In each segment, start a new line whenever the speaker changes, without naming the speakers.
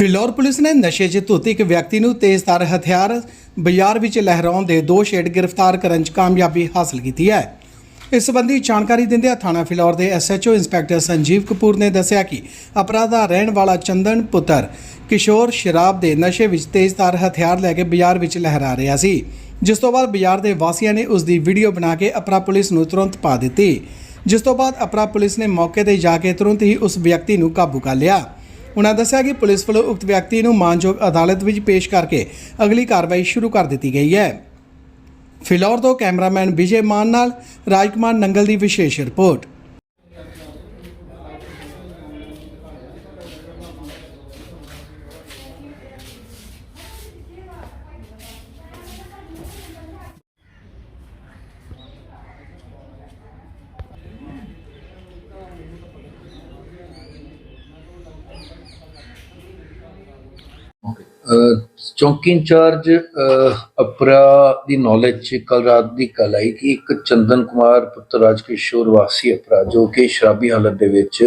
Phillaur police ਨੇ ਨਸ਼ੇ 'ਚ ਧੁੱਤ ਇੱਕ ਵਿਅਕਤੀ ਨੂੰ ਤੇਜ਼ਧਾਰ ਹਥਿਆਰ ਬਾਜ਼ਾਰ ਵਿੱਚ ਲਹਿਰਾਉਣ ਦੇ ਦੋ ਸ਼ੇਡ ਗ੍ਰਿਫਤਾਰ ਕਰਨ 'ਚ ਕਾਮਯਾਬੀ ਹਾਸਲ ਕੀਤੀ ਹੈ। ਇਸ ਸੰਬੰਧੀ ਜਾਣਕਾਰੀ ਦਿੰਦਿਆਂ ਥਾਣਾ ਫਿਲੌਰ ਦੇ ਐਸਐਚਓ ਇੰਸਪੈਕਟਰ ਸੰਜੀਵ ਕਪੂਰ ਨੇ ਦੱਸਿਆ ਕਿ ਅਪਰਾਧ ਦਾ ਰਹਿਣ ਵਾਲਾ ਚੰਦਨ ਪੁੱਤਰ ਕਿਸ਼ੋਰ ਸ਼ਰਾਬ ਦੇ ਨਸ਼ੇ ਵਿੱਚ ਤੇਜ਼ਧਾਰ ਹਥਿਆਰ ਲੈ ਕੇ ਬਾਜ਼ਾਰ ਵਿੱਚ ਲਹਿਰਾ ਰਿਹਾ ਸੀ। ਜਿਸ ਤੋਂ ਬਾਅਦ ਬਾਜ਼ਾਰ ਦੇ ਵਾਸੀਆਂ ਨੇ ਉਸ ਦੀ ਵੀਡੀਓ ਬਣਾ ਕੇ ਅਪਰਾ ਪੁਲਿਸ ਨੂੰ ਤੁਰੰਤ ਪਾ ਦਿੱਤੀ। ਜਿਸ ਤੋਂ ਬਾਅਦ ਅਪਰਾ ਪੁਲਿਸ ਨੇ ਮੌਕੇ ਤੇ ਜਾ ਕੇ ਤੁਰੰਤ ਹੀ ਉਸ ਵਿਅਕਤੀ ਨੂੰ ਕਾਬੂ ਕਰ ਲਿਆ। ਉਨ੍ਹਾਂ ਦੱਸਿਆ ਕਿ ਪੁਲਿਸ ਵੱਲੋਂ ਉਕਤ ਵਿਅਕਤੀ ਨੂੰ ਮਾਨਯੋਗ ਅਦਾਲਤ ਵਿੱਚ ਪੇਸ਼ ਕਰਕੇ ਅਗਲੀ ਕਾਰਵਾਈ ਸ਼ੁਰੂ ਕਰ ਦਿੱਤੀ ਗਈ ਹੈ। ਫਿਲੌਰ ਤੋਂ ਕੈਮਰਾਮੈਨ ਵਿਜੇ ਮਾਨ ਨਾਲ ਰਾਜਕੁਮਾਰ ਨੰਗਲ ਦੀ ਵਿਸ਼ੇਸ਼ ਰਿਪੋਰਟ।
ਚੌਂਕੀ ਇੰਚਾਰਜ ਅਪਰਾ ਦੀ ਨੌਲੇਜ ਚ ਕੱਲ ਰਾਤ ਦੀ ਗੱਲ ਆਈ ਕਿ ਇੱਕ ਚੰਦਨ ਕੁਮਾਰ ਪੁੱਤਰ ਰਾਜਕਿਸ਼ੋਰ ਵਾਸੀ ਅਪਰਾ, ਜੋ ਕਿ ਸ਼ਰਾਬੀ ਹਾਲਤ ਦੇ ਵਿੱਚ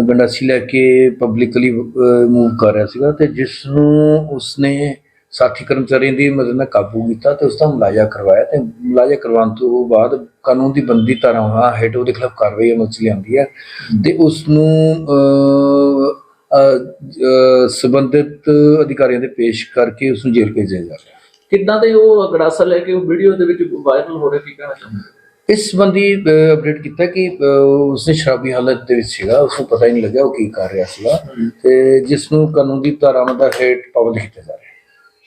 ਗੰਡਾਸੀ ਲੈ ਕੇ ਪਬਲਿਕਲੀ ਮੂਵ ਕਰ ਰਿਹਾ ਸੀਗਾ ਤੇ ਜਿਸ ਨੂੰ ਉਸਨੇ ਸਾਥੀ ਕਰਮਚਾਰੀਆਂ ਦੀ ਮਦਦ ਨਾਲ ਕਾਬੂ ਕੀਤਾ ਤੇ ਉਸ ਦਾ ਮੁਲਾਜ਼ਾ ਕਰਵਾਇਆ ਤੇ ਮੁਲਾਜ਼ਾ ਕਰਵਾਉਣ ਤੋਂ ਬਾਅਦ ਕਾਨੂੰਨ ਦੀ ਬੰਦੀ ਧਾਰਾਵਾਂ ਹੇਠ ਉਹਦੇ ਖਿਲਾਫ ਕਾਰਵਾਈ ਅਮਲ ਚ ਲਿਆਂਦੀ ਹੈ ਤੇ ਉਸ ਨੂੰ ਸੰਬੰਧਿਤ ਅਧਿਕਾਰੀਆਂ ਦੇ ਪੇਸ਼ ਕਰਕੇ ਉਸ ਨੂੰ ਜੇਲ੍ਹ ਭੇਜਿਆ ਜਾ ਰਿਹਾ।
ਕਿੱਦਾਂ ਦੇ ਉਹ ਗੜਾਸਾ ਲੈ ਕੇ ਉਹ ਵੀਡੀਓ ਦੇ ਵਿੱਚ ਵਾਇਰਲ ਹੋ ਰਿਹਾ ਕੀ ਕਹਿਣਾ ਚਾਹੁੰਦੇ
ਇਸ ਸੰਬੰਧੀ ਅਪਡੇਟ ਕੀਤਾ ਕਿ ਉਸਨੇ ਸ਼ਰਾਬੀ ਹਾਲਤ ਦੇ ਵਿੱਚ ਸੀਗਾ ਉਸ ਨੂੰ ਪਤਾ ਹੀ ਨਹੀਂ ਲੱਗਿਆ ਉਹ ਕੀ ਕਰ ਰਿਹਾ ਸੀਗਾ। ਤੇ ਜਿਸ ਨੂੰ ਕਾਨੂੰਨੀ ਧਾਰਾਵਾਂ ਦਾ ਹੇਠ ਪਾਬੰਦ ਕੀਤਾ ਜਾ ਰਿਹਾ।